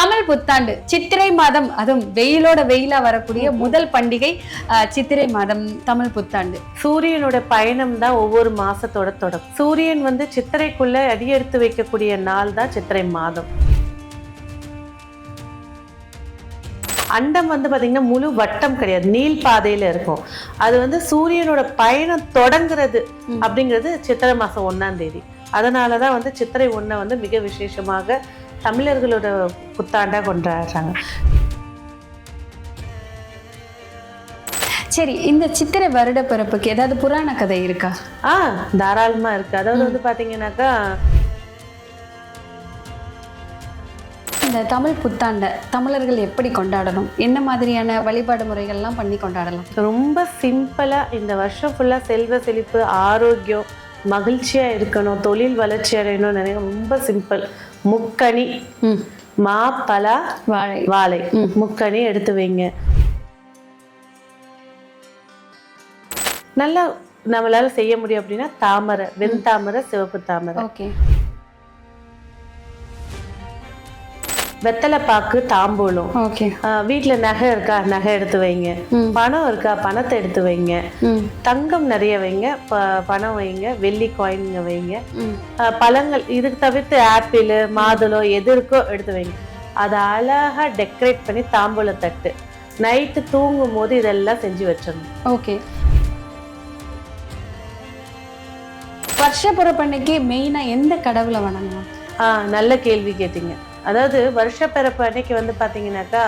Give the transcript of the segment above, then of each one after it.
தமிழ் புத்தாண்டு சித்திரை மாதம் அதுவும் வெயிலோட வெயிலா வரக்கூடிய முதல் பண்டிகை சித்திரை மாதம் தமிழ் புத்தாண்டு. சூரியனோட பயணம் தான் ஒவ்வொரு மாசத்தோட தொடக்கம். சூரியன் வந்து சித்திரைக்குள்ள அடியெடுத்து வைக்கக்கூடிய நாள் தான் சித்திரை மாதம். அண்டம் வந்து பாத்தீங்கன்னா முழு வட்டம் கிடையாது நீள் பாதையில இருக்கும். அது வந்து சூரியனோட பயணம் தொடங்குறது அப்படிங்கிறது சித்திரை மாசம் ஒண்ணாம் தேதி. அதனாலதான் வந்து சித்திரை ஒண்ணை வந்து மிக விசேஷமாக தமிழர்களோட புத்தாண்டா கொண்டாடுறாங்க. சரி இந்த சித்திரை வருட பிறப்புக்கு ஏதாவது புராண கதை இருக்கா? ஆ தாராளமா இருக்கு. அதாவது வந்து பாத்தீங்கன்னாக்கா இந்த தமிழ் புத்தாண்டை தமிழர்கள் எப்படி கொண்டாடணும்? என்ன மாதிரியான வழிபாடு முறைகள்லாம் பண்ணி கொண்டாடலாம்? ரொம்ப சிம்பிளா இந்த வருஷம் ஃபுல்லா செல்வ செழிப்பு ஆரோக்கியம் மகிழ்ச்சியா இருக்கணும் தொழில் வளர்ச்சி அடையணும்னு நினைக்க ரொம்ப சிம்பிள். முக்கணி ம். பலா வாழை. வாழை. முக்கணி எடுத்து வைங்க. நல்லா நம்மளால செய்ய முடியும் அப்படின்னா தாமரை வெண்தாமரை சிவப்பு தாமரை. ஓகே. வெத்தலை பாக்கு தாம்பூலம் வீட்ல நகை இருக்கா? நகை எடுத்து வைங்க. பணம் இருக்கா? பணத்தை எடுத்து வைங்க. தங்கம் நிறைய வைங்க. பணம் வைங்க. வெள்ளி காயின்ங்க வைங்க. பழங்கள் இதுக்கு தவிர்த்து ஆப்பிள் மாதுளம் எது இருக்கோ எடுத்து வைங்க. அதை அழகா டெக்கரேட் பண்ணி தாம்பூல தட்டு. நைட்டு தூங்கும் போது இதெல்லாம் செஞ்சு வச்சிடணும். ஓகே. வருஷ பிறப்பன்னைக்கு மெயினா எந்த கடவுளை வணங்கலாம் ஆ நல்ல கேள்வி கேட்டீங்க. அதாவது வருஷ பிறப்பு அன்னைக்கு வந்து பாத்தீங்கன்னாக்கா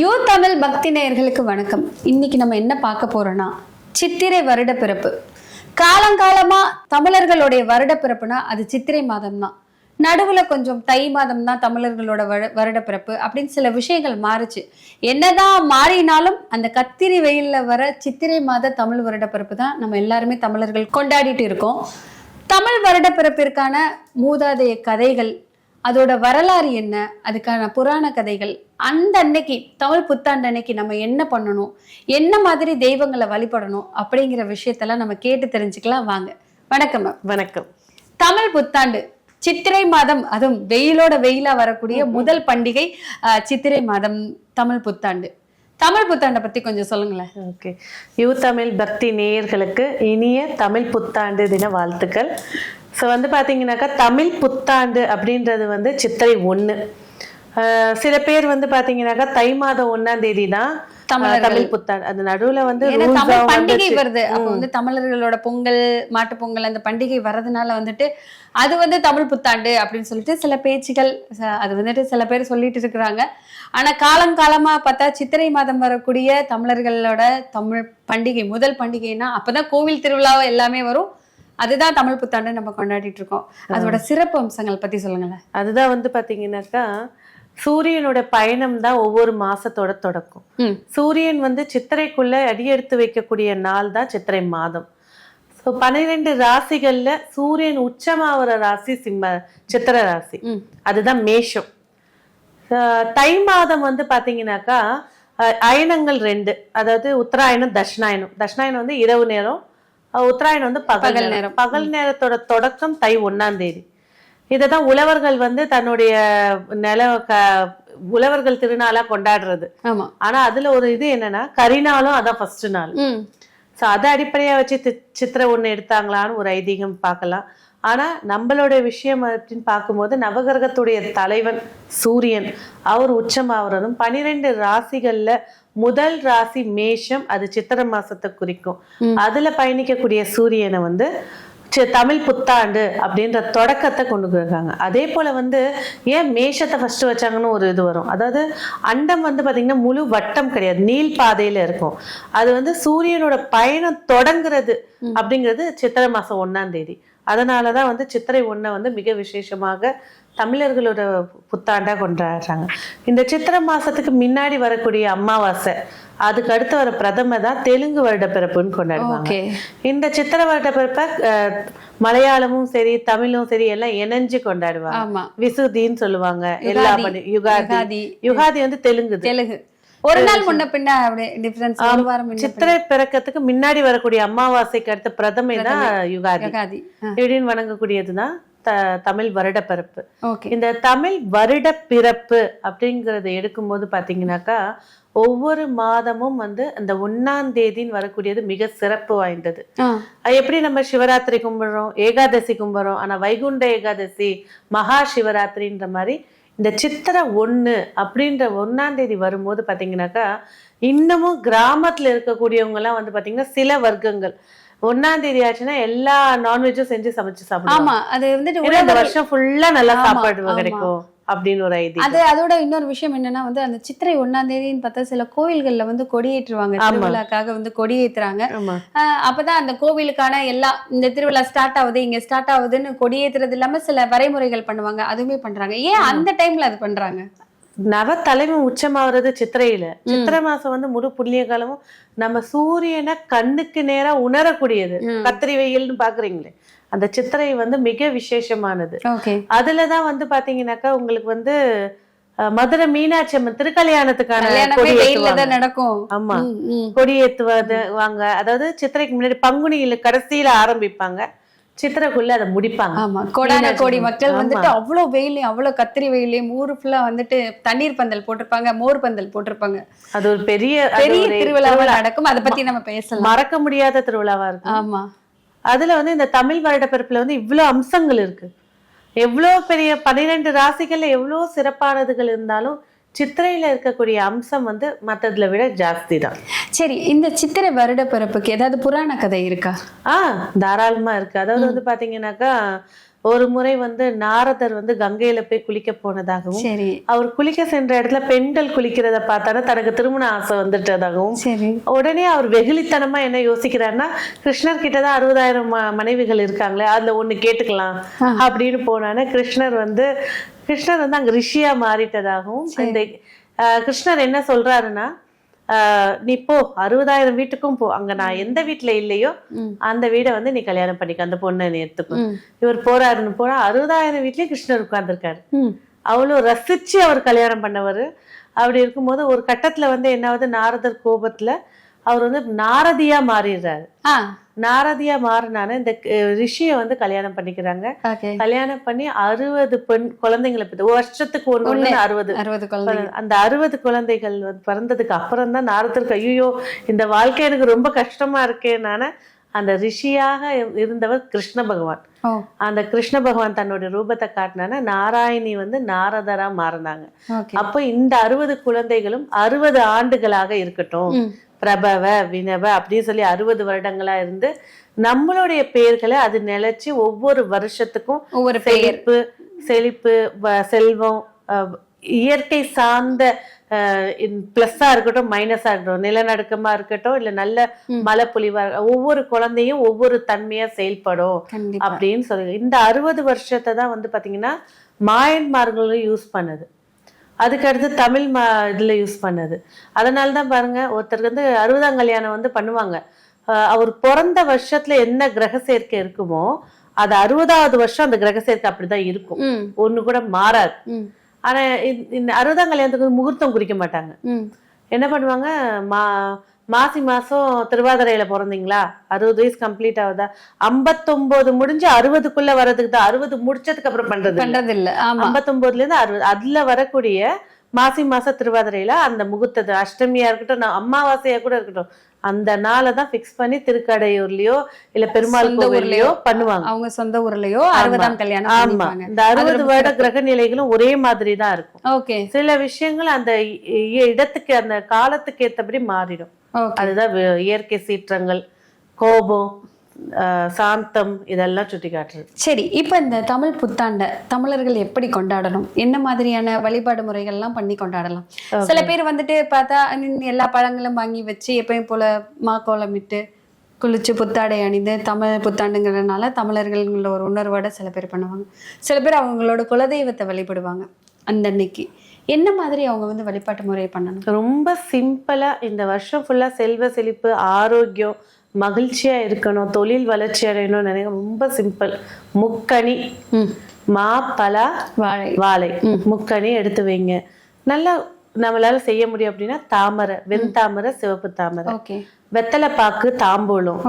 யூ தமிழ் பக்தி நேயர்களுக்கு வணக்கம். இன்னைக்கு நம்ம என்ன பார்க்க போறோம்னா சித்திரை வருட பிறப்பு. காலங்காலமா தமிழர்களுடைய வருட பிறப்புனா அது சித்திரை மாதம் தான் நடுவுல கொஞ்சம் தை மாதம் தான் தமிழர்களோட வரு- வருட பிறப்பு அப்படின்னு சில விஷயங்கள் மாறுச்சு. என்னதான் மாறினாலும் அந்த கத்திரி வெயில்ல வர சித்திரை மாத தமிழ் வருட பிறப்பு தான் நம்ம எல்லாருமே தமிழர்கள் கொண்டாடிட்டு இருக்கோம். தமிழ் வருட பிறப்பிற்கான மூதாதைய கதைகள் அதோட வரலாறு என்ன அதுக்கான புராண கதைகள் அந்த அன்னைக்கு தமிழ் புத்தாண்டு அன்னைக்கு நம்ம என்ன பண்ணணும் என்ன மாதிரி தெய்வங்களை வழிபடணும் அப்படிங்கிற விஷயத்தெல்லாம் நம்ம கேட்டு தெரிஞ்சுக்கலாம். வாங்க. வணக்கம் வணக்கம். தமிழ் புத்தாண்டு சித்திரை மாதம் அதுவும் வெயிலோட வெயிலா வரக்கூடிய முதல் பண்டிகை சித்திரை மாதம் தமிழ் புத்தாண்டு. தமிழ் புத்தாண்டை பத்தி கொஞ்சம் சொல்லுங்களேன். ஓகே. யூ தமிழ் பக்தி நேயர்களுக்கு இனிய தமிழ் புத்தாண்டு தின வாழ்த்துக்கள். ஸோ வந்து பார்த்தீங்கன்னாக்கா தமிழ் புத்தாண்டு அப்படின்றது வந்து சித்திரை ஒன்று சில பேர் வந்து பார்த்தீங்கன்னாக்கா தை மாதம் ஒன்றாம் தேதி தான். தமிழ் புத்தாண்டு. அது நடுவில் வந்து தமிழ் பண்டிகை. வருது. அப்போ வந்து தமிழர்களோட பொங்கல் மாட்டுப் பொங்கல் அந்த பண்டிகை வர்றதுனால வந்துட்டு அது வந்து தமிழ் புத்தாண்டு அப்படின்னு சொல்லிட்டு சில பேச்சுகள் அது வந்துட்டு சில பேர் சொல்லிட்டு இருக்கிறாங்க. ஆனா காலம் காலமா பார்த்தா சித்திரை மாதம் வரக்கூடிய தமிழர்களோட தமிழ் பண்டிகை முதல் பண்டிகைனா அப்பதான் கோவில் திருவிழாவை எல்லாமே வரும். அதுதான் தமிழ் புத்தாண்டு நம்ம கொண்டாடிட்டு இருக்கோம். அதோட சிறப்பு அம்சங்கள் பத்தி சொல்லுங்களேன். அதுதான் வந்து பார்த்தீங்கன்னாக்கா சூரியனோட பயணம் தான் ஒவ்வொரு மாசத்தோட தொடக்கம். சூரியன் வந்து சித்திரைக்குள்ள அடியெடுத்து வைக்கக்கூடிய நாள் தான் சித்திரை மாதம். ஸோ பன்னிரெண்டு ராசிகள்ல சூரியன் உச்சமாகிற ராசி சிம்ம சித்திரை ராசி. அதுதான் மேஷம். தை மாதம் வந்து பாத்தீங்கன்னாக்கா அயனங்கள் ரெண்டு. அதாவது உத்தராயணம் தட்சிணாயனம் தட்சிணாயனம் வந்து இரவு நேரம் உத்தராயணம் வந்து பகல் நேரம். பகல் நேரத்தோட தொடக்கம் தை ஒண்ணாம் தேதி. இதைதான் உழவர்கள் வந்து தன்னுடைய நில க உழவர்கள் திருநாளா கொண்டாடுறது. ஆனா அதுல ஒரு இது என்னன்னா கரிநாளும் அதான் ஃபர்ஸ்ட் நாள். ஸோ அதை அடிப்படையா வச்சு சித்திரை ஒண்ணு எடுத்தாங்களான்னு ஒரு ஐதீகம் பார்க்கலாம். ஆனா நம்மளோட விஷயம் அப்படின்னு பார்க்கும்போது நவகிரகத்துடைய தலைவன் சூரியன் அவர் உச்சமாவதும் பனிரெண்டு ராசிகள்ல முதல் ராசி மேஷம் அது சித்திரை மாசத்தை குறிக்கும். அதுல பயணிக்கக்கூடிய சூரியனை வந்து தமிழ் புத்தாண்டு அப்படின்ற தொடக்கத்தை கொண்டு போயிருக்காங்க. அதே போல வந்து ஏன் மேஷத்தை ஃபர்ஸ்ட் வச்சாங்கன்னு ஒரு இது வரும். அதாவது அண்டம் வந்து பாத்தீங்கன்னா முழு வட்டம் கிடையாது. நீள் பாதையில இருக்கும். அது வந்து சூரியனோட பயணம் தொடங்குறது அப்படிங்கிறது சித்திரை மாசம் ஒண்ணாம் தேதி. அதனால தான் வந்து சித்திரை ஒன்றை வந்து மிக விசேஷமாக தமிழர்களோட புத்தாண்டா கொண்டாடுறாங்க. இந்த சித்திரை மாசத்துக்கு முன்னாடி வரக்கூடிய அமாவாசை அதுக்கு அடுத்து வர பிரதம தான் தெலுங்கு வருட பிறப்புன்னு கொண்டாடுவாங்க. இந்த சித்திரை வருட பிறப்பை மலையாளமும் சரி தமிழும் சரி எல்லாம் இணைஞ்சு கொண்டாடுவாங்க. விசுதின்னு சொல்லுவாங்க. எல்லா யுகாதி. யுகாதி. வந்து தெலுங்கு தெலுங்கு. ஒரு நாள் முன்ன பின்ன டிஃபரன்ஸ் ஒரு வாரம். சித்திரை பிறக்கத்துக்கு முன்னாடி வரக்கூடிய அமாவாசைக்கு அடுத்த பிரதமை தான் யுகாதி. இப்படின்னு வணங்கக்கூடியதுதான் தமிழ் வருட பிறப்பு இந்த தமிழ் வருட பிறப்பு அப்படிங்கறத எடுக்கும்போது பாத்தீங்கன்னாக்கா ஒவ்வொரு மாதமும் வந்து அந்த ஒன்னாம் தேதின்னு வரக்கூடியது மிக சிறப்பு வாய்ந்தது. அது எப்படி நம்ம சிவராத்திரி கும்பிடுறோம் ஏகாதசி கும்பிடுறோம் ஆனா வைகுண்ட ஏகாதசி மகா சிவராத்திரின்ற மாதிரி இந்த சித்திரை ஒண்ணு அப்படின்ற ஒன்னாம் தேதி வரும்போது பாத்தீங்கன்னாக்கா இன்னமும் கிராமத்துல இருக்கக்கூடியவங்க எல்லாம் வந்து பாத்தீங்கன்னா சில வர்க்கங்கள். ஒன்னாம் தேதி ஆச்சுன்னா எல்லா நான்வெஜ்ஜும் செஞ்சு சமைச்சு சாப்பிடுவாங்க. ஆமா அது வந்துட்டு வருஷம் ஃபுல்லா நல்லா சாப்பாடு. கிடைக்கும். அப்படின்னு ஒரு ஐடியா அது அதோட இன்னொரு விஷயம் என்னன்னா வந்து அந்த சித்திரை ஒண்ணாம் தேதின்னு பார்த்தா சில கோவில்கள்ல வந்து கொடியேற்றுவாங்க. திருவிழாக்காக வந்து ஆஹ் அப்பதான் அந்த கோவிலுக்கான எல்லா இந்த திருவிழா ஸ்டார்ட் ஆகுது இங்க ஸ்டார்ட் ஆகுதுன்னு கொடியேத்துறது இல்லாம சில வரைமுறைகள் பண்ணுவாங்க. அதுவுமே பண்றாங்க. ஏன் அந்த டைம்ல அது பண்றாங்க? நவ தலைமை உச்சமாவது சித்திரையில சித்திரை மாசம் வந்து முழு புண்ணிய காலமும் நம்ம சூரியனை கண்ணுக்கு நேரா உணரக்கூடியது. கத்திரி வெயில்னு பாக்குறீங்களே. அந்த சித்திரை வந்து மிக விசேஷமானது. அதுலதான் வந்து பாத்தீங்கன்னாக்கா உங்களுக்கு வந்து மதுரை மீனாட்சி அம்மன் திருக்கல்யாணத்துக்கான நடக்கும். ஆமா. ம், ம். கொடி ஏத்துவது வாங்க அதாவது சித்திரைக்கு முன்னாடி பங்குனியில கடைசியில ஆரம்பிப்பாங்க. சித்திரைக்குள்ள அதை முடிப்பாங்க. ஆமா கோடான கோடி. மக்கள். வந்துட்டு அவ்வளவு வெயிலையும் அவ்வளவு கத்திரி வெயிலையும் ஊரு ஃபுல்லா வந்துட்டு தண்ணீர் பந்தல் போட்டிருப்பாங்க மோர் பந்தல் போட்டிருப்பாங்க. அது ஒரு பெரிய பெரிய ஒரு திருவிழாவா நடக்கும் அதை பத்தி நம்ம பேசலாம். மறக்க முடியாத திருவிழாவா இருக்கும். ஆமா. அதுல வந்து இந்த தமிழ் வருட பிறப்புல வந்து இவ்வளவு அம்சங்கள் இருக்கு. எவ்வளவு பெரிய பன்னிரெண்டு ராசிகள்ல எவ்வளவு சிறப்பானதுகள் இருந்தாலும் சித்திரையில இருக்கக்கூடிய அம்சம் வந்து மத்ததுல விட ஜாஸ்தி தான் சரி இந்த சித்திரை வருட பிறப்புக்கு ஏதாவது புராண கதை இருக்கா? ஆ தாராளமா இருக்கு. அதாவது வந்து பாத்தீங்கன்னாக்கா ஒரு முறை வந்து நாரதர் வந்து கங்கையில போய் குளிக்க போனதாகவும் அவர் குளிக்க சென்ற இடத்துல பெண்கள் குளிக்கிறத பார்த்தானா தனக்கு திருமண ஆசை வந்துட்டதாகவும் உடனே அவர் வெகுளித்தனமா என்ன யோசிக்கிறாருன்னா கிருஷ்ணர் கிட்டதான் அறுபதாயிரம் மனைவிகள் இருக்காங்களே அதுல ஒண்ணு கேட்டுக்கலாம். அப்படின்னு போனானே கிருஷ்ணர் வந்து கிருஷ்ணர் வந்து அங்க ரிஷியா மாறிட்டதாகவும் இந்த கிருஷ்ணர் என்ன சொல்றாருன்னா நீ போ அறுபதாயிரம் வீட்டுக்கும் போ அங்க நான் எந்த வீட்டுல இல்லையோ. அந்த வீடை வந்து நீ கல்யாணம் பண்ணிக்க அந்த பொண்ணை நீ எடுத்துக்கோ. இவர் போறாருன்னு போனா அறுபதாயிரம் வீட்லயும் கிருஷ்ணர் உட்கார்ந்துருக்காரு ம். அவ்வளோ ரசிச்சு அவர் கல்யாணம் பண்ணவர் அப்படி இருக்கும்போது ஒரு கட்டத்துல வந்து என்னாவது நாரதர் கோபத்துல அவர் வந்து நாரதியா மாறிடுறாரு. நாரதியா மாறினான இந்த ரிஷியை வந்து கல்யாணம் பண்ணிக்கிறாங்க. கல்யாணம் பண்ணி அறுபது பெண் குழந்தைங்களை பெற்று வருஷத்துக்கு ஒண்ணு ஒண்ணு. அறுபது. அறுபது அந்த அறுபது குழந்தைகள் பிறந்ததுக்கு அப்புறம் தான் நாரதருக்கு ஐயோ இந்த வாழ்க்கை எனக்கு ரொம்ப கஷ்டமா இருக்கேனான அந்த ரிஷியாக இருந்தவர் கிருஷ்ண பகவான். அந்த கிருஷ்ண பகவான் தன்னுடைய ரூபத்தை காட்டினான நாராயணி வந்து நாரதரா மாறினாங்க. அப்போ இந்த அறுபது குழந்தைகளும் அறுபது ஆண்டுகளாக இருக்கட்டும். பிரபவ வினவ அப்படின்னு சொல்லி அறுபது வருடங்களா இருந்து நம்மளுடைய பெயர்களை அது நிலைச்சு ஒவ்வொரு வருஷத்துக்கும் ஒவ்வொரு செழிப்பு செழிப்பு செல்வம் இயற்கை சார்ந்த பிளஸ்ஸா இருக்கட்டும் மைனஸா இருக்கட்டும் நிலநடுக்கமா இருக்கட்டும் இல்ல நல்ல. மழை பொழிவா ஒவ்வொரு குழந்தையும் ஒவ்வொரு தன்மையா செயல்படும் அப்படின்னு சொல்லுங்க இந்த அறுபது வருஷத்தை தான் வந்து பாத்தீங்கன்னா மாயன்மார்களும் யூஸ் பண்ணுது. அதுக்கு அடுத்து தமிழ் மா இதுல யூஸ் பண்ணது. அதனால தான் பாருங்க ஒருத்தருக்கு வந்து அறுபதாம் கல்யாணம் வந்து பண்ணுவாங்க. அவர் பிறந்த வருஷத்துல என்ன கிரக சேர்க்கை இருக்குமோ அது அறுபதாவது வருஷம் அந்த கிரக சேர்க்கை அப்படிதான் இருக்கும். ஒண்ணு கூட மாறாது. ம். ஆனா இந்த- அறுபதாம் கல்யாணத்துக்கு முகூர்த்தம் குறிக்க மாட்டாங்க. என்ன பண்ணுவாங்க மா மாசி மாசம் திருவாதிரையில பிறந்தீங்களா? அறுபது வயசு கம்ப்ளீட் ஆகுதா? ஐம்பத்தொன்பது முடிஞ்சு அறுபதுக்குள்ள வர்றதுக்கு தான். அறுபது முடிச்சதுக்கு அப்புறம் பண்றது. பண்றது இல்ல ஐம்பத்தொன்பதுல இருந்து அறுபது அதுல வரக்கூடிய மாசி மாச திருவாதிரையில அந்த முகூர்த்தது. அஷ்டமியா இருக்கட்டும் நான் அமாவாசையா கூட இருக்கட்டும் அந்த நாளை தான் ஃபிக்ஸ் பண்ணி திருக்கடையூர்லயோ இல்ல பெருமாள் ஊர்லயோ பண்ணுவாங்க. அவங்க சொந்த ஊர்லயோ அறுபதாம் கல்யாணம் ஆமா. இந்த அறுபது வருட கிரக நிலைகளும் ஒரே மாதிரி தான் இருக்கும். ஓகே. சில விஷயங்கள் அந்த இடத்துக்கு அந்த காலத்துக்கு ஏத்தபடி மாறிடும். அதுதான் இயற்கை சீற்றங்கள் கோபம் சாந்தம் இதெல்லாம் சுட்டி காட்டுறது சரி இப்போ இந்த தமிழ் புத்தாண்டை தமிழர்கள் எப்படி கொண்டாடணும்? என்ன மாதிரியான வழிபாடு முறைகள்லாம் பண்ணி கொண்டாடலாம்? சில பேர் வந்துட்டு பார்த்தா எல்லா பழங்களும் வாங்கி வச்சு எப்பயும் போல மாக்கோலமிட்டு குளிச்சு புத்தாடை அணிந்து தமிழ் புத்தாண்டுங்கிறதுனால தமிழர்கள்ங்கிற ஒரு உணர்வோட சில பேர் பண்ணுவாங்க. சில பேர் அவங்களோட குலதெய்வத்தை வழிபடுவாங்க. அந்த அன்னைக்கு என்ன மாதிரி அவங்க வந்து வழிபாட்டு முறையை பண்ணணும்? ரொம்ப சிம்பிளா இந்த வருஷம் ஃபுல்லா செல்வ செழிப்பு ஆரோக்கியம் மகிழ்ச்சியா இருக்கணும் தொழில் வளர்ச்சி அடையணும்னு நினைக்க ரொம்ப சிம்பிள் முக்கணி மா. பலா வாழை. வாழை. முக்கணி எடுத்து வைங்க. நல்லா நம்மளால செய்ய முடியும் அப்படின்னா தாமரை வெண்தாமரை சிவப்பு தாமரை. வெத்தலை பாக்கு தாம்பூலம்.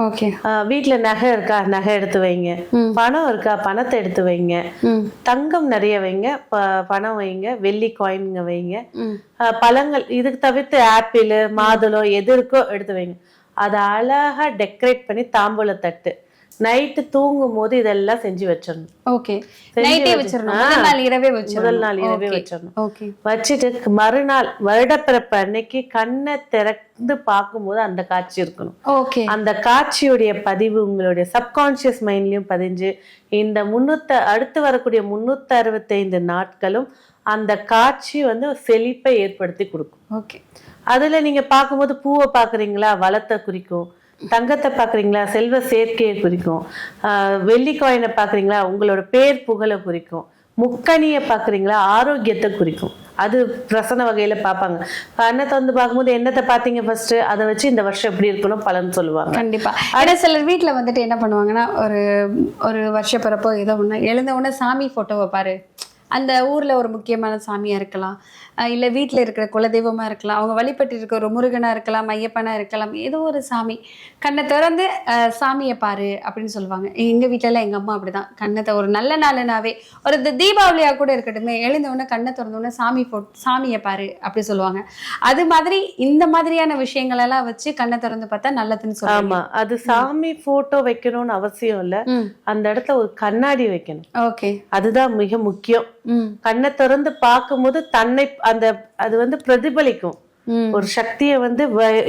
வீட்ல நகை இருக்கா? நகை எடுத்து வைங்க. பணம் இருக்கா? பணத்தை எடுத்து வைங்க. தங்கம் நிறைய வைங்க. பணம் வைங்க. வெள்ளி காயின்ங்க வைங்க. பழங்கள் இதுக்கு தவிர்த்து ஆப்பிள் மாதுளம் எது இருக்கோ எடுத்து வைங்க. அதை அழகா டெக்கரேட் பண்ணி தாம்பூல தட்டு நைட்டு தூங்கும் போது இதெல்லாம் செஞ்சு வச்சிடணும். ஓகே நைட்டே வச்சு- வச்சிடணும். முதல் நாள் இரவே வச்சிடணும். முதல் நாள் இரவே Okay. வச்சிடணும். ஓகே வச்சுட்டு மறுநாள் வருடப்பிறப்பு அன்னைக்கு கண்ணை திறந்து பார்க்கும்போது அந்த காட்சி இருக்கணும். ஓகே அந்த காட்சியுடைய பதிவு உங்களுடைய சப்கான்ஷியஸ் மைண்ட்லயும் பதிஞ்சு இந்த முன்னூத்த அடுத்து வரக்கூடிய முன்னூத்தி அறுபத்தைந்து நாட்களும் அந்த காட்சி வந்து செழிப்பை ஏற்படுத்தி கொடுக்கும். ஓகே அதுல நீங்க பார்க்கும்போது பூவை பாக்குறீங்களா வளத்தை குறிக்கும். தங்கத்தை பாக்குறீங்களா? செல்வ சேர்க்கையை குறிக்கும். வெள்ளி காயினை பாக்குறீங்களா? உங்களோட பேர் புகழை குறிக்கும். முக்கணியை பாக்குறீங்களா? ஆரோக்கியத்தை குறிக்கும். அது பிரசன வகையில பார்ப்பாங்க கண்ணத்தை வந்து பார்க்கும்போது என்னத்தை பார்த்தீங்க ஃபர்ஸ்ட் அதை வச்சு இந்த வருஷம் எப்படி இருக்கணும்? பலன் சொல்லுவாங்க. கண்டிப்பா. ஆனா சிலர் வீட்ல வந்துட்டு என்ன பண்ணுவாங்கன்னா ஒரு ஒரு வருஷ பிறப்போ ஏதோ ஒண்ணு எழுந்த உடனே சாமி போட்டோவை பாரு அந்த ஊர்ல ஒரு முக்கியமான சாமியா இருக்கலாம். இல்ல வீட்ல இருக்கிற குலதெய்வமா இருக்கலாம். அவங்க வழிபட்டு இருக்க ஒரு முருகனா இருக்கலாம் ஐயப்பனா இருக்கலாம். ஏதோ ஒரு சாமி. கண்ணை திறந்து சாமியை பாரு அப்படின்னு சொல்லுவாங்க. எங்க வீட்ல எல்லாம் எங்க அம்மா அப்படிதான். கண்ணத்தை ஒரு நல்ல நாளுனாவே ஒரு இந்த தீபாவளியா கூட இருக்கட்டுமே எழுந்த உடனே கண்ணை திறந்த உடனே சாமி போ சாமியை பாரு அப்படி சொல்லுவாங்க. அது மாதிரி இந்த மாதிரியான விஷயங்கள் எல்லாம் வச்சு கண்ணை திறந்து பார்த்தா நல்லதுன்னு சொல்லுவாங்க ஆமா. அது சாமி போட்டோ வைக்கணும்னு அவசியம் இல்ல. அந்த இடத்துல ஒரு கண்ணாடி வைக்கணும். ஓகே. அதுதான் மிக முக்கியம். கண்ணை திறந்து பார்க்கும்போது தன்னை அந்த அது வந்து பிரதிபலிக்கும். ஒரு சக்தியை வந்து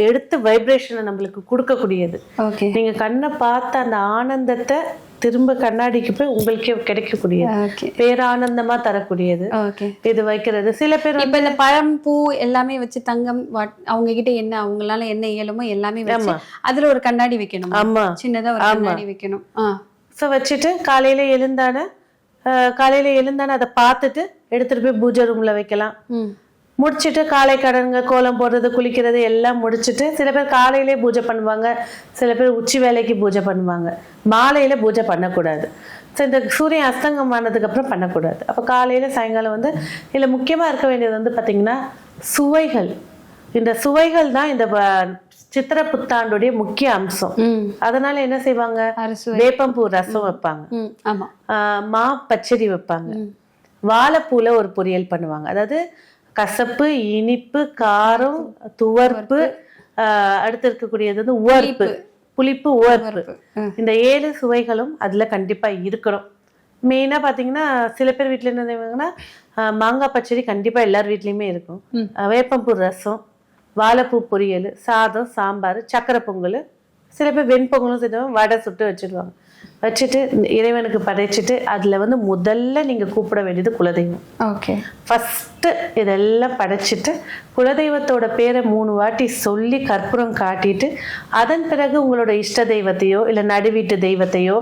எடுத்து வைப்ரேஷனை நம்மளுக்கு கொடுக்கக்கூடியது. ஓகே. நீங்க கண்ணை பார்த்த அந்த ஆனந்தத்தை திரும்ப கண்ணாடிக்கு போய் உங்களுக்கே கிடைக்கக்கூடியது. ஓகே. பேரானந்தமா தரக்கூடியது. ஓகே. இது வைக்கிறது. சில பேர் இப்ப இந்த பழம் பூ எல்லாமே வச்சு தங்கம் அவங்க கிட்ட என்ன அவங்களால என்ன இயலுமோ எல்லாமே வச்சு. அதுல ஒரு கண்ணாடி வைக்கணும்? ஆமா. சின்னதா ஒரு கண்ணாடி வைக்கணும். ஸோ வச்சுட்டு காலையில எழுந்தான காலையில எழுந்தான அதை பார்த்துட்டு எடுத்துட்டு போய் பூஜை ரூம்ல வைக்கலாம். முடிச்சிட்டு காலை கடன்க கோலம் போடுறது குளிக்கிறது எல்லாம் முடிச்சிட்டு சில பேர் காலையிலே பூஜை பண்ணுவாங்க. சில பேர் உச்சி வேலைக்கு பூஜை பண்ணுவாங்க. மாலையில பூஜை பண்ணக்கூடாது. ஸோ இந்த சூரியன் அஸ்தங்கம் ஆனதுக்கு அப்புறம் பண்ணக்கூடாது. அப்போ காலையில சாயங்காலம் வந்து இதில் முக்கியமா இருக்க வேண்டியது வந்து பார்த்தீங்கன்னா சுவைகள். இந்த சுவைகள் தான் இந்த சித்திர புத்தாண்டுடைய முக்கிய அம்சம். அதனால என்ன செய்வாங்க? வேப்பம்பூ ரசம் வைப்பாங்க. மா. பச்சடி வைப்பாங்க. ம். வாழைப்பூல ஒரு பொரியல் பண்ணுவாங்க. அதாவது கசப்பு இனிப்பு காரம் துவர்ப்பு அடுத்து இருக்கக்கூடியது வந்து உவர்ப்பு. புளிப்பு. உவர்ப்பு. இந்த ஏழு சுவைகளும் அதுல கண்டிப்பா இருக்கணும். மெயினா பாத்தீங்கன்னா சில பேர் வீட்ல என்ன செய்வாங்கன்னா மாங்காய் பச்சடி கண்டிப்பா எல்லார் வீட்லயுமே இருக்கும். வேப்பம்பூ ரசம் வாழைப்பூ பொரியல் சாதம் சாம்பார் சக்கரை பொங்கல். சில பேர் வெண்பொங்கலும் செய்வாங்க வடை சுட்டு வச்சிடுவாங்க வச்சுட்டு இறைவனுக்கு படைச்சிட்டு அதுல வந்து முதல்ல நீங்க கூப்பிட வேண்டியது குலதெய்வம். ஓகே ஃபஸ்ட்டு இதெல்லாம் படைச்சிட்டு குலதெய்வத்தோட பேரை மூணு வாட்டி சொல்லி கற்பூரம் காட்டிட்டு அதன் பிறகு உங்களோட இஷ்ட தெய்வத்தையோ இல்லை நடுவீட்டு தெய்வத்தையோ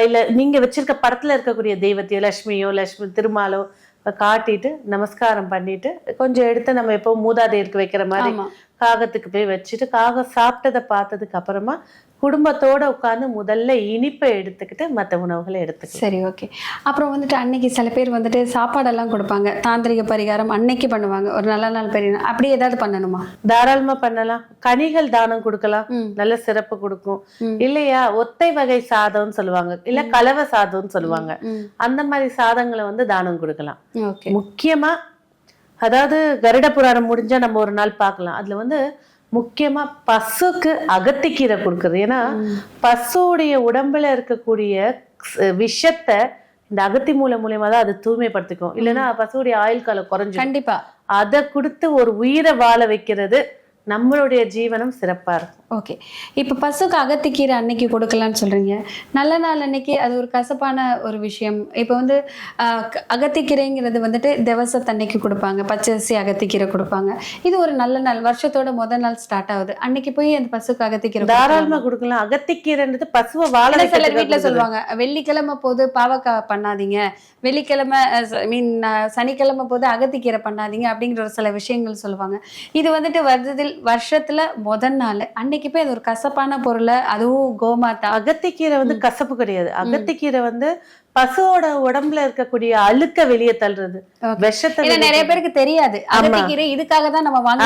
இல்லை நீங்கள் வச்சிருக்க படத்தில் இருக்கக்கூடிய தெய்வத்தையோ லக்ஷ்மியோ லக்ஷ்மி திருமாலோ காட்டிட்டு நமஸ்காரம் பண்ணிட்டு கொஞ்சம் எடுத்து நம்ம எப்போ மூதாதையருக்கு வைக்கிற மாதிரி காகத்துக்கு போய் வச்சுட்டு காகம் சாப்பிட்டதை பார்த்ததுக்கு அப்புறமா குடும்பத்தோட உட்காந்து முதல்ல இனிப்பை எடுத்துக்கிட்டு மற்ற உணவுகளை எடுத்துக்கலாம் சரி ஓகே அப்புறம் வந்துட்டு அன்னைக்கு சில பேர் வந்துட்டு சாப்பாடெல்லாம் கொடுப்பாங்க. தாந்திரிக பரிகாரம் அன்னைக்கு பண்ணுவாங்க. ஒரு நல்ல நாள் பெரிய நாள். அப்படி ஏதாவது பண்ணணுமா? தாராளமா பண்ணலாம். கனிகள் தானம் கொடுக்கலாம். நல்ல சிறப்பு கொடுக்கும். இல்லையா ஒத்தை வகை சாதம்னு சொல்லுவாங்க. இல்ல கலவை சாதம்னு சொல்லுவாங்க. அந்த மாதிரி சாதங்களை வந்து தானம் கொடுக்கலாம். ஓகே. முக்கியமா அதாவது கருட புராணம் முடிஞ்சா நம்ம ஒரு நாள் பார்க்கலாம். அதுல வந்து முக்கியமா பசுக்கு அகத்திக்கீரை கொடுக்குறது ஏன்னா பசுவுடைய உடம்புல இருக்கக்கூடிய விஷத்தை இந்த அகத்தி மூலம் மூலியமா தான் அது தூய்மைப்படுத்திக்கும். இல்லைன்னா பசுவுடைய ஆயுள் காலம் குறைஞ்சிடும். கண்டிப்பா. அதை கொடுத்து ஒரு உயிரை வாழ வைக்கிறது நம்மளுடைய ஜீவனம் சிறப்பா இருக்கும். ஓகே இப்போ பசுக்கு அகத்திக்கீரை அன்னைக்கு கொடுக்கலான்னு சொல்றீங்க. நல்ல நாள் அன்னைக்கு அது ஒரு கசப்பான ஒரு விஷயம். இப்போ வந்து அகத்திக்கீரைங்கிறது வந்துட்டு திவசத்தன்னைக்கு கொடுப்பாங்க. பச்சரிசி அகத்திக்கீரை கொடுப்பாங்க. இது ஒரு நல்ல நாள். வருஷத்தோட முதல் நாள் ஸ்டார்ட் ஆகுது. அன்னைக்கு போய் அந்த பசுக்கு அகத்திக்கீரை தாராளமா கொடுக்கலாம். அகத்திக்கீரைன்றது பசுவை வாழ சிலர் கொடுக்குறது. சொல்லுவாங்க வெள்ளிக்கிழமை போது பாவக்காய் பண்ணாதீங்க. வெள்ளிக்கிழமை ஐ மீன் சனிக்கிழமை போது அகத்திக்கீரை பண்ணாதீங்க அப்படிங்கிற ஒரு சில விஷயங்கள் சொல்லுவாங்க. இது வந்துட்டு வருடத்தில் வருஷத்துல முதல் நாள். அன்னைக்கு போய் அது ஒரு கசப்பான பொருளை அதுவும் கோமாதா. அகத்திக்கீரை வந்து கசப்பு கிடையாது. அகத்திக்கீரை வந்து பசுவோட உடம்புல இருக்கக்கூடிய அழுக்க வெளியே தள்ளுறது. விஷத்தை நிறைய பேருக்கு தெரியாது. அகத்திக்கீரை இதுக்காக தான் நம்ம வாங்கி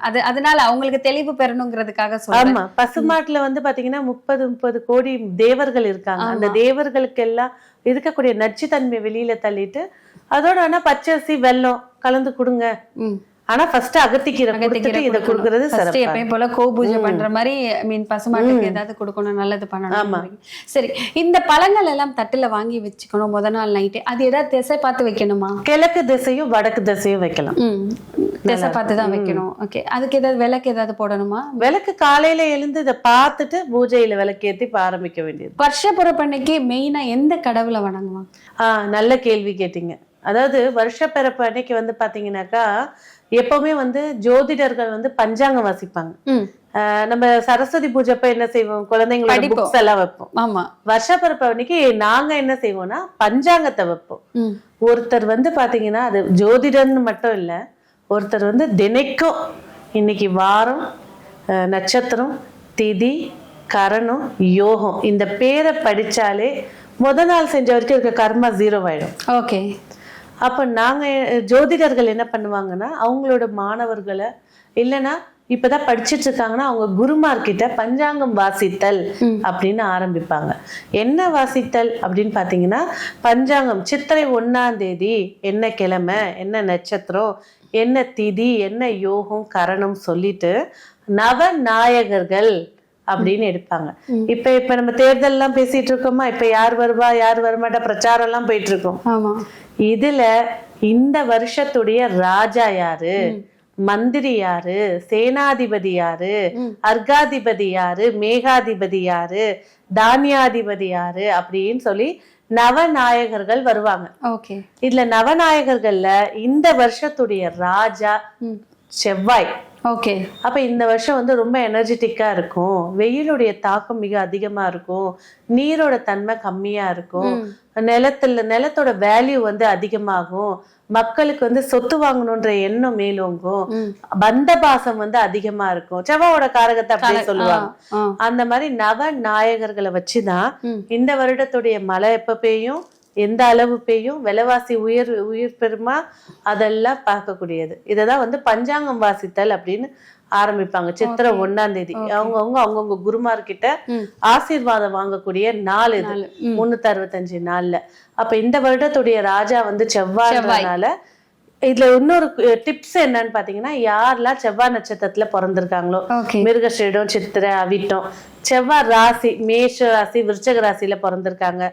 அது அதனால அவங்களுக்கு தெளிவு பெறணுங்கிறதுக்காக ஆமா. பசுமாட்டுல வந்து பாத்தீங்கன்னா முப்பது முப்பது கோடி தேவர்கள் இருக்காங்க. அந்த. தேவர்களுக்கு எல்லாம் இருக்கக்கூடிய நச்சுத்தன்மை வெளியில தள்ளிட்டு அதோட ஆனா பச்சரிசி வெல்லம் கலந்து கொடுங்க. ஆனா ஃபர்ஸ்ட் அகத்திக்கீரை அகத்திக்கீரை இதை. கொடுக்கறது சிறப்பு. எப்பயும் போல கோ பூஜை பண்ற மாதிரி ஐ மீன் பசுமாட்டுக்கு ஏதாவது கொடுக்கணும் நல்லது பண்ணணும். சரி இந்த பழங்கள் எல்லாம் தட்டுல வாங்கி வச்சுக்கணும் முத நாள் நைட்டு. அது ஏதாவது திசை பார்த்து வைக்கணுமா? கிழக்கு திசையும் வடக்கு திசையும் வைக்கலாம். திசை பார்த்து தான் வைக்கணும். ஓகே அதுக்கு ஏதாவது விளக்கு ஏதாவது போடணுமா? விளக்கு காலையில எழுந்து இதை பார்த்துட்டு பூஜையில விளக்கேத்தி இப்ப ஆரம்பிக்க வேண்டியது. வருஷ பிறப்பன்னைக்கு மெயினா எந்த கடவுளை வணங்குவாங்க ஆஹ் நல்ல கேள்வி கேட்டீங்க. அதாவது வருஷ பிறப்பு அன்னைக்கு வந்து பாத்தீங்கன்னாக்கா எப்பவுமே வந்து ஜோதிடர்கள் வந்து பஞ்சாங்கம் வாசிப்பாங்க. நம்ம சரஸ்வதி பூஜைப்ப என்ன செய்வோம்? குழந்தைங்களோட. புக்ஸ் எல்லாம் வைப்போம். ஆமா. வருஷ பிறப்பு அன்னைக்கு நாங்க என்ன செய்வோம்னா பஞ்சாங்கத்தை வைப்போம். ஒருத்தர் வந்து பாத்தீங்கன்னா அது ஜோதிடர்னு மட்டும் இல்ல ஒருத்தர் வந்து தினைக்கும் இன்னைக்கு வாரம் நட்சத்திரம் திதி கரணம் யோகம். இந்த பேரை படிச்சாலே முத நாள் செஞ்ச வரைக்கும் இருக்க கர்மா ஜீரோ ஆயிடும். ஓகே. அப்ப நாங்க அஹ், ஜோதிடர்கள் என்ன பண்ணுவாங்கன்னா அவங்களோட மாணவர்களை இல்லைன்னா இப்பதான் படிச்சிட்டு இருக்காங்கன்னா அவங்க குருமார்கிட்ட பஞ்சாங்கம் வாசித்தல். அப்படின்னு ஆரம்பிப்பாங்க என்ன வாசித்தல் அப்படின்னு பாத்தீங்கன்னா பஞ்சாங்கம் சித்திரை ஒண்ணாம் தேதி என்ன கிழமை என்ன நட்சத்திரம் என்ன திதி என்ன யோகம் கரணம் சொல்லிட்டு நவநாயகர்கள் அப்படின்னு எடுப்பாங்க. இப்ப இப்ப நம்ம தேர்தல் எல்லாம் பேசிட்டு இருக்கோமா இப்ப யார் வருவா யார் வரமாட்டா? பிரச்சாரம் எல்லாம் போயிட்டு இருக்கோம் இதுல இந்த வருஷத்துடைய ராஜா யாரு? மந்திரி யாரு? சேனாதிபதி யாரு? அர்காதிபதி யாரு? மேகாதிபதி யாரு? தானியாதிபதி யாரு? அப்படின்னு சொல்லி நவநாயகர்கள் வருவாங்க. ஓகே. இதுல நவநாயகர்கள்ல இந்த வருஷத்துடைய ராஜா செவ்வாய். ஓகே அப்ப இந்த வருஷம் வந்து ரொம்ப எனர்ஜெட்டிக்கா இருக்கும். வெயிலுடைய தாக்கம் மிக அதிகமா இருக்கும். நீரோட தன்மை கம்மியா இருக்கும். நிலத்துல நிலத்தோட வேல்யூ வந்து அதிகமாகும். மக்களுக்கு வந்து சொத்து வாங்கணுன்ற எண்ணம் மேலோங்கும். ம். பந்தபாசம் வந்து அதிகமா இருக்கும். செவ்வாயோட காரகத்தை அப்படியே சொல்லுவாங்க. அந்த மாதிரி நவ நாயகர்களை வச்சுதான். இந்த வருடத்துடைய மழை எப்ப பெய்யும்? எந்த அளவு பெய்யும் விலைவாசி உயர் உயிர் பெறுமா அதெல்லாம் பார்க்கக்கூடியது. இததான் வந்து பஞ்சாங்கம் வாசித்தல் அப்படின்னு ஆரம்பிப்பாங்க. சித்திரை ஒண்ணாம் தேதி. அவங்கவுங்க அவங்கவுங்க குருமார்கிட்ட. ஆசீர்வாதம் வாங்கக்கூடிய நாள் இது. முன்னூத்தி அறுபத்தஞ்சு நாள்ல. அப்ப இந்த வருடத்துடைய ராஜா வந்து செவ்வாய்ன்றதுனால இதுல இன்னொரு டிப்ஸ் என்னன்னு பாத்தீங்கன்னா யாரெல்லாம் செவ்வாய் நட்சத்திரத்துல பிறந்திருக்காங்களோ ஓகே மிருகஸ்ரீடம் சித்திரை அவிட்டம் செவ்வாய் ராசி மேஷ ராசி விருச்சக ராசியில பிறந்திருக்காங்க.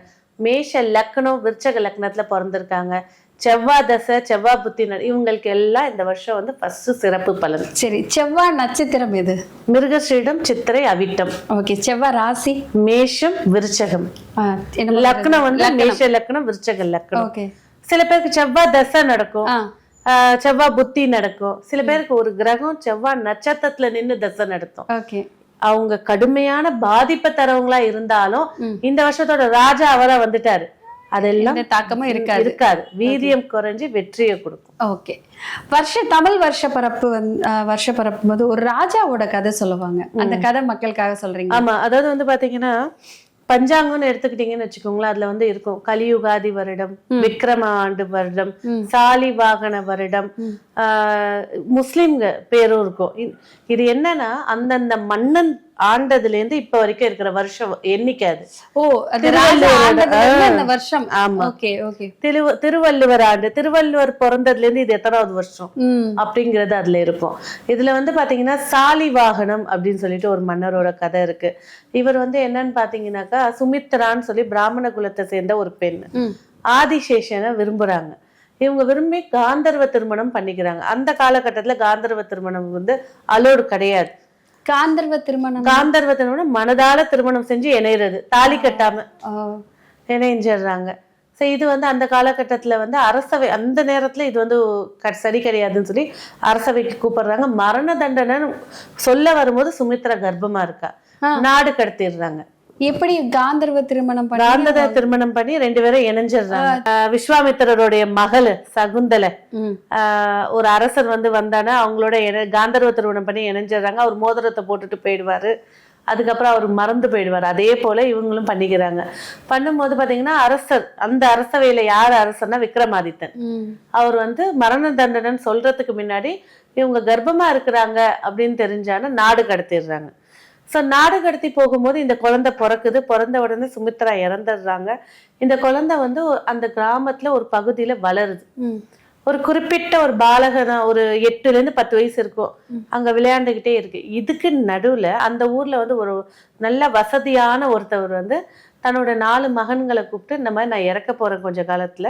மேஷ லக்னம் விருச்சக லக்னத்துல பிறந்திருக்காங்க. செவ்வாய் தசை செவ்வாய் புத்தி இவங்களுக்கு எல்லாம் இந்த வருஷம் வந்து ஃபர்ஸ்ட் சிறப்பு பலன். சரி செவ்வாய் நட்சத்திரம் எது? மிருகஸ்ரீடம் சித்திரை அவிட்டம். ஓகே செவ்வாய் ராசி? மேஷம் விருச்சகம். லக்னம் வந்து மேஷ லக்னம் விருச்சக லக்னம். ஓகே. சில பேருக்கு செவ்வாய் தசை நடக்கும். செவ்வாய் புத்தி நடக்கும். சில பேருக்கு ஒரு கிரகம் செவ்வாய் நட்சத்திரத்துல நின்னு தசை நடத்தும். ஓகே. அவங்க கடுமையான பாதிப்பை தரவங்களா இருந்தாலும். இந்த வருஷத்தோட ராஜா அவரா வந்துட்டாரு. அதெல்லாம் எந்த தாக்கமும் இருக்காது. இருக்காது. வீரியம் குறைஞ்சு வெற்றியை கொடுக்கும். ஓகே. வருஷ தமிழ் வருஷ பரப்பு வருஷ பரப்பும் போது ஒரு ராஜாவோட கதை சொல்லுவாங்க. அந்த கதை மக்களுக்காக சொல்றீங்க. ஆமா. அதாவது வந்து பாத்தீங்கன்னா பஞ்சாங்கம்னு எடுத்துக்கிட்டீங்கன்னு வச்சுக்கோங்களேன் அதுல வந்து இருக்கும். கலியுகாதி வருடம் விக்ரம ஆண்டு வருடம். சாலி வாகன வருடம் முஸ்லிம்க பேரும் இருக்கும். இது என்னன்னா அந்தந்த மன்னன் ஆண்டதுல இருந்து இப்ப வரைக்கும் இருக்கிற வருஷம் எண்ணிக்கை அது ஓ வருஷம். ஆமா. Okay okay. திரு திருவள்ளுவர் ஆண்டு திருவள்ளுவர் பிறந்ததுல இருந்து இது எத்தனாவது வருஷம்? அப்படிங்கிறது அதுல இருக்கும். இதுல வந்து பாத்தீங்கன்னா சாலி வாகனம் அப்படின்னு சொல்லிட்டு ஒரு மன்னரோட கதை இருக்கு. இவர் வந்து என்னன்னு பாத்தீங்கன்னாக்கா சுமித்ரான்னு சொல்லி பிராமண குலத்தை சேர்ந்த ஒரு பெண். ஆதிசேஷனை விரும்புறாங்க. இவங்க விரும்பி காந்தர்வ திருமணம் பண்ணிக்கிறாங்க. அந்த காலகட்டத்துல காந்தர்வ திருமணம் வந்து அலோடு கிடையாது. காந்தர்வ திருமணம். காந்தர்வ திருமணம் மனதால திருமணம் செஞ்சு இணையிறது. தாலி கட்டாம. இணைஞ்சிடுறாங்க ஸோ இது வந்து அந்த காலகட்டத்துல வந்து அரசவை அந்த நேரத்துல இது வந்து க- சரி கிடையாதுன்னு சொல்லி அரசவைக்கு கூப்பிடுறாங்க. மரண தண்டனை சொல்ல வரும்போது சுமித்ரா கர்ப்பமா இருக்கா. நாடு கடத்திடுறாங்க. எப்படி காந்தர்வ திருமணம் பண்ணி காந்தத திருமணம் பண்ணி ரெண்டு பேரும் இணைஞ்சிடுறாங்க. விஸ்வாமித்திரருடைய மகள் சகுந்தலை. ஒரு அரசர் வந்து வந்தானா அவங்களோட காந்தர்வ திருமணம் பண்ணி இணைஞ்சிடுறாங்க. அவர் மோதிரத்தை போட்டுட்டு போயிடுவாரு. அதுக்கப்புறம் அவர் மறந்து போயிடுவார். அதே போல இவங்களும் பண்ணிக்கிறாங்க. பண்ணும்போது பாத்தீங்கன்னா அரசர் அந்த அரசவையில யார் அரசர்னா விக்ரமாதித்தன். அவர் வந்து மரண தண்டனைன்னு சொல்றதுக்கு முன்னாடி இவங்க கர்ப்பமா இருக்கிறாங்க அப்படின்னு தெரிஞ்சானா நாடு கடத்திடுறாங்க. ஸோ நாடு கடத்தி போகும்போது இந்த குழந்தை பிறக்குது. பிறந்த உடனே சுமித்ரா இறந்துடுறாங்க. இந்த குழந்தை வந்து அந்த கிராமத்துல ஒரு பகுதியில வளருது. ஒரு குறிப்பிட்ட ஒரு பாலகனா ஒரு எட்டுல இருந்து பத்து வயசு இருக்கும். அங்க விளையாண்டுகிட்டே இருக்கு. இதுக்கு நடுவுல அந்த ஊர்ல வந்து ஒரு நல்ல வசதியான ஒருத்தவர் வந்து தன்னோட நாலு மகன்களை கூப்பிட்டு இந்த மாதிரி நான் இறக்க போறேன் கொஞ்ச காலத்துல.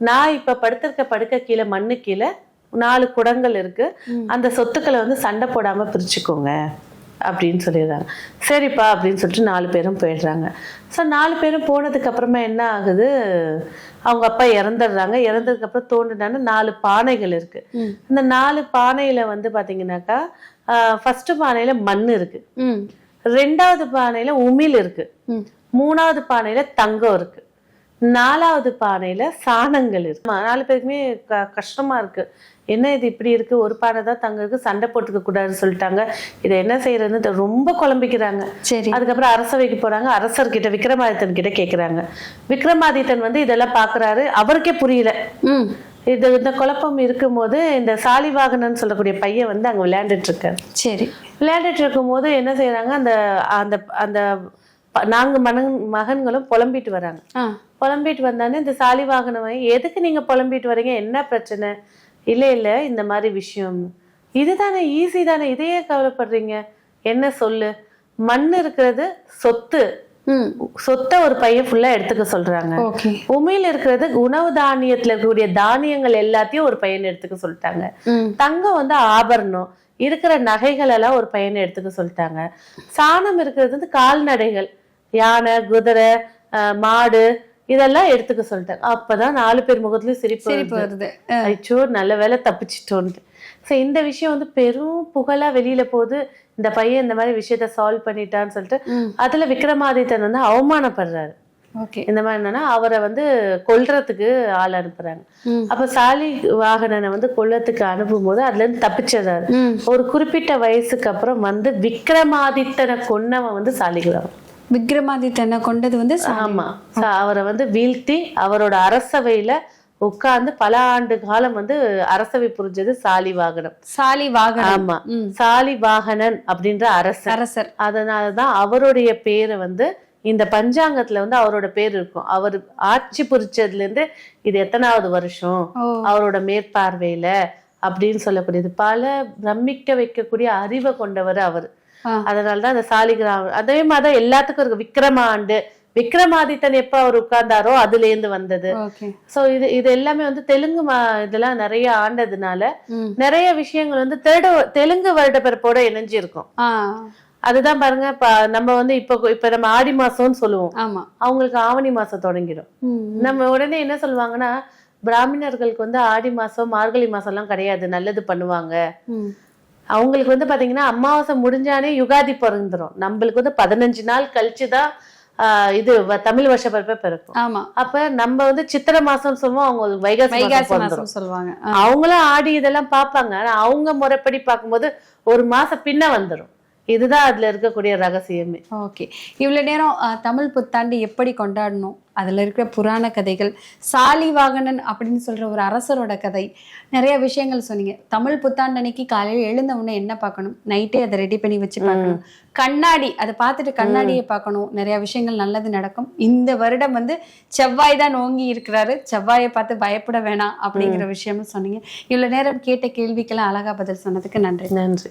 நான் இப்ப படுத்திருக்க படுக்க கீழே மண்ணு கீழே நாலு குடங்கள் இருக்கு. அந்த சொத்துக்களை வந்து சண்டை போடாம பிரிச்சுக்கோங்க. அப்படின்னு சொல்லிடுறாங்க. சரிப்பா அப்படின்னு சொல்லிட்டு நாலு பேரும் போயிடுறாங்க. ஸோ நாலு பேரும் போனதுக்கு அப்புறமா என்ன ஆகுது? அவங்க அப்பா இறந்துடுறாங்க. இறந்ததுக்கு அப்புறம் தோண்டினான்னு நாலு பானைகள் இருக்கு. ம், இந்த நாலு பானையில வந்து பாத்தீங்கன்னாக்கா ஃபர்ஸ்ட் பானையில மண் இருக்கு. ம், ரெண்டாவது பானையில உமிழ் இருக்கு. ம். மூணாவது பானையில தங்கம் இருக்கு. நாலாவது பானையில சாணங்கள் இருக்கு. ஆமா, நாலு பேருக்குமே க- கஷ்டமா இருக்கு. என்ன இது இப்படி இருக்கு? ஒரு பானை தான் தங்கம் இருக்கு சண்டை போட்டுக்க கூடாதுன்னு சொல்லிட்டாங்க. இதை என்ன செய்யறதுன்னு ரொம்ப குழம்பிக்கிறாங்க. சரி. அதுக்கப்புறம் அரசவைக்கு போறாங்க. அரசர்கிட்ட விக்ரமாதித்தன் கிட்ட கேக்குறாங்க. விக்ரமாதித்தன் வந்து இதெல்லாம் பாக்குறாரு. அவருக்கே புரியல. ம், இது இந்த குழப்பம் இருக்கும்போது இந்த சாலிவாகனன் சொல்லக்கூடிய பையன் வந்து அங்க விளையாண்டுட்டு இருக்காரு சரி. விளையாண்டுட்டு இருக்கும்போது என்ன செய்யறாங்க அந்த அந்த அந்த நான்கு மகன் மகன்களும் புலம்பிட்டு வராங்க. புலம்பிட்டு வந்தானே இந்த சாலிவாகனவை எதுக்கு நீங்க புலம்பிட்டு வரீங்க? என்ன பிரச்சனை? இல்ல இல்ல இந்த மாதிரி விஷயம். இதுதானே ஈஸி தானே இதையே கவலைப்படுறீங்க? என்ன சொல்லு? மண் இருக்கிறது சொத்து. சொத்தை ஒரு பையன் ஃபுல்லா எடுத்துக்க சொல்றாங்க. உமிழ் இருக்கிறது உணவு தானியத்துல இருக்கக்கூடிய தானியங்கள் எல்லாத்தையும் ஒரு பையன் எடுத்துக்க சொல்லிட்டாங்க. தங்கம் வந்து ஆபரணம். இருக்கிற நகைகள் எல்லாம் ஒரு பையனை எடுத்துக்க சொல்லிட்டாங்க. சாணம் இருக்கிறது வந்து கால்நடைகள். யானை குதிரை மாடு இதெல்லாம் எடுத்துக்க சொல்லிட்டாங்க அப்பதான் நாலு பேர் முகத்துலயும் சிரிப்பு சிரிப்பு வருது. ஐயோ நல்ல வேலை தப்பிச்சிட்டோன்ட்டு. ஸோ இந்த விஷயம் வந்து பெரும் புகழா வெளியில போகுது இந்த பையன் இந்த மாதிரி விஷயத்த சால்வ் பண்ணிட்டான்னு சொல்லிட்டு அதுல விக்ரமாதித்தன் வந்து அவமானப்படுறாரு. ஓகே. இந்த மாதிரி என்னன்னா அவரை வந்து கொல்றதுக்கு ஆள் அனுப்புறாங்க. அப்ப சாலி வாகனனை வந்து கொல்லத்துக்கு அனுப்பும் போது அதுல இருந்து தப்பிச்சிடுறாரு. ம். ஒரு குறிப்பிட்ட வயசுக்கு அப்புறம் வந்து விக்ரமாதித்தனை கொன்னவன் வந்து சாலிகிராமன் விக்ரமாதித்தனை கொண்டது வந்து ஆமா. அவரை வந்து வீழ்த்தி அவரோட அரசவையில உட்கார்ந்து பல ஆண்டு காலம் வந்து அரசவை புரிஞ்சது சாலிவாகனம் சாலி வாகனம். ஆமா. ம். சாலிவாகனன் அப்படின்ற அரசர். அரசர். அதனாலதான் அவருடைய பேரை வந்து இந்த பஞ்சாங்கத்துல வந்து அவரோட பேர் இருக்கும். அவர் ஆட்சி புரிச்சதுல இருந்து இது எத்தனாவது வருஷம்? அவரோட மேற்பார்வையில அப்படின்னு சொல்லக்கூடியது. பல பிரமிக்க வைக்கக்கூடிய அறிவை கொண்டவர் அவர். அதனாலதான் அந்த சாலிகிராமம் அதே மாதிரிதான் எல்லாத்துக்கும் இருக்கு. விக்ரம ஆண்டு விக்ரமாதித்தன் எப்ப அவர் உட்கார்ந்தாரோ அதுல இருந்து வந்தது சோ இது இது எல்லாமே வந்து தெலுங்கு மா இதெல்லாம் நிறைய ஆண்டதுனால நிறைய விஷயங்கள் வந்து தெடு தெலுங்கு வருட பிறப்போட இணைஞ்சிருக்கும். ஆ. அதுதான் பாருங்க இப்ப நம்ம வந்து இப்ப இப்ப நம்ம ஆடி மாசம்னு சொல்லுவோம். ஆமா. அவங்களுக்கு ஆவணி மாசம் தொடங்கிடும். நம்ம உடனே என்ன சொல்லுவாங்கன்னா பிராமணர்களுக்கு வந்து ஆடி மாசம் மார்கழி மாசம் எல்லாம் கிடையாது. நல்லது பண்ணுவாங்க. அவங்களுக்கு வந்து பாத்தீங்கன்னா அமாவாசை முடிஞ்சானே யுகாதி பிறந்துரும். நம்மளுக்கு வந்து பதினஞ்சு நாள் கழிச்சுதான் ஆஹ் இது தமிழ் வருஷ பிறப்பே பிறக்கும். ஆமா. அப்ப நம்ம வந்து சித்திரை மாசம் சொல்லுவோம் அவங்களுக்கு வைகாசி மாசம் சொல்லுவாங்க. அவங்களும் ஆடி இதெல்லாம் பார்ப்பாங்க. ஆனா அவங்க முறைப்படி பார்க்கும்போது ஒரு மாசம் பின்ன வந்துரும். இதுதான் அதுல இருக்கக்கூடிய ரகசியமே. ஓகே இவ்வளோ நேரம் தமிழ் புத்தாண்டு எப்படி கொண்டாடணும்? அதில் இருக்கிற புராண கதைகள் சாலிவாகனன் அப்படின்னு சொல்கிற ஒரு அரசரோட கதை நிறைய விஷயங்கள் சொன்னீங்க. தமிழ் புத்தாண்டு அன்னைக்கு காலையில் எழுந்த உடனே என்ன பார்க்கணும்? நைட்டே அதை ரெடி பண்ணி வச்சு பார்க்கணும். கண்ணாடி அதை பார்த்துட்டு கண்ணாடியை பார்க்கணும். நிறைய விஷயங்கள் நல்லது நடக்கும். இந்த வருடம் வந்து செவ்வாய் தான் ஓங்கி இருக்கிறாரு. செவ்வாயை பார்த்து பயப்பட வேணாம் அப்படிங்கிற விஷயமும் சொன்னீங்க. இவ்வளோ நேரம் கேட்ட கேள்விக்கெல்லாம் அழகா பதில் சொன்னதுக்கு நன்றி. நன்றி.